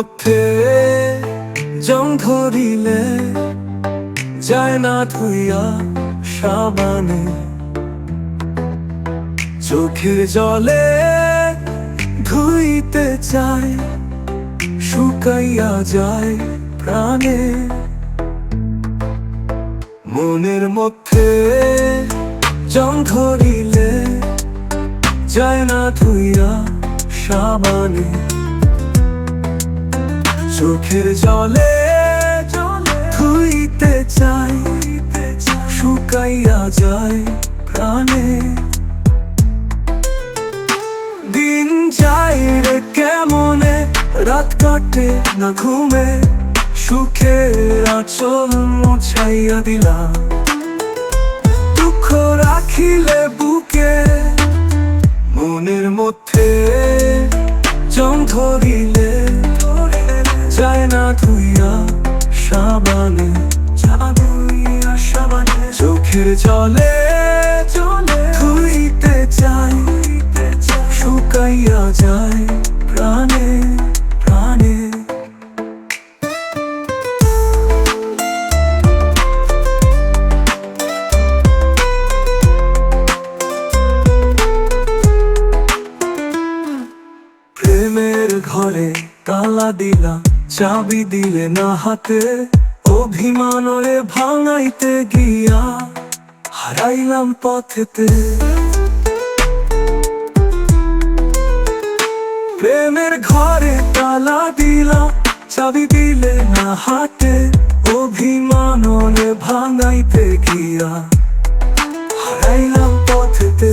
মধ্যে জং ধরিলে যায় না ধুইয়া সাবানে। চোখে জলে ধুইতে চায়, শুকাইয়া যায় প্রাণে। মনের মধ্যে জং ধরিলে যায় না ধুইয়া সাবানে। চোখের জলে ধুইতে চাই, শুকাইয়া যায় প্রাণে। দিন যায় রে কেমনে, রাত কাটে না ঘুমে, সুখের আচল মোছাইয়া দিলাম। দুঃখ রাখিলে বুকে, মনের মধ্যে জং ধরিলে সাবানে চোখের জলে জলে ধুইতে চাই শুকাইয়া যায় প্রাণে প্রাণে। প্রেমের ঘরে তালা দিলাম চাবি দিলে না হাতে, অভিমানরে ভাঙাইতে গিয়া হারাইলাম পথেতে। প্রেমের ঘরে তালা দিলা চাবি দিলে না হাতে, অভিমানরে ভাঙাইতে গিয়া হারাইলাম পথেতে।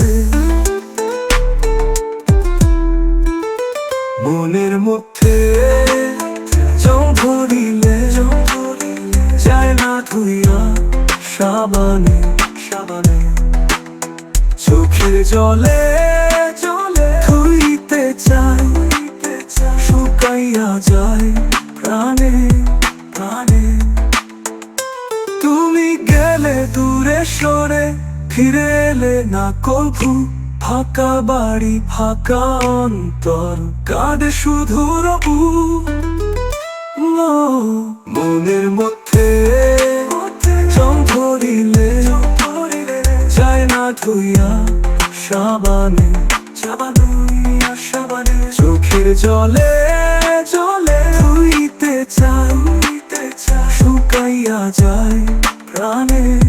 চোখের জলে জলে ধুইতে চাই শুকাইয়া যায় প্রাণে প্রাণে। তুমি গেলে দূরে সরে ফিরে এলে না কভু। ফাঁকা বাড়ি ফাঁকা অন্তর কাঁদে শুধু রবু মনের মধ্যে জং ধরিলে যায় না ধুইয়া। সাবানে সাবানুইয়া সাবানে চোখের জলে জলে। ধুইতে চাই। শুকাইয়া যায় প্রাণে।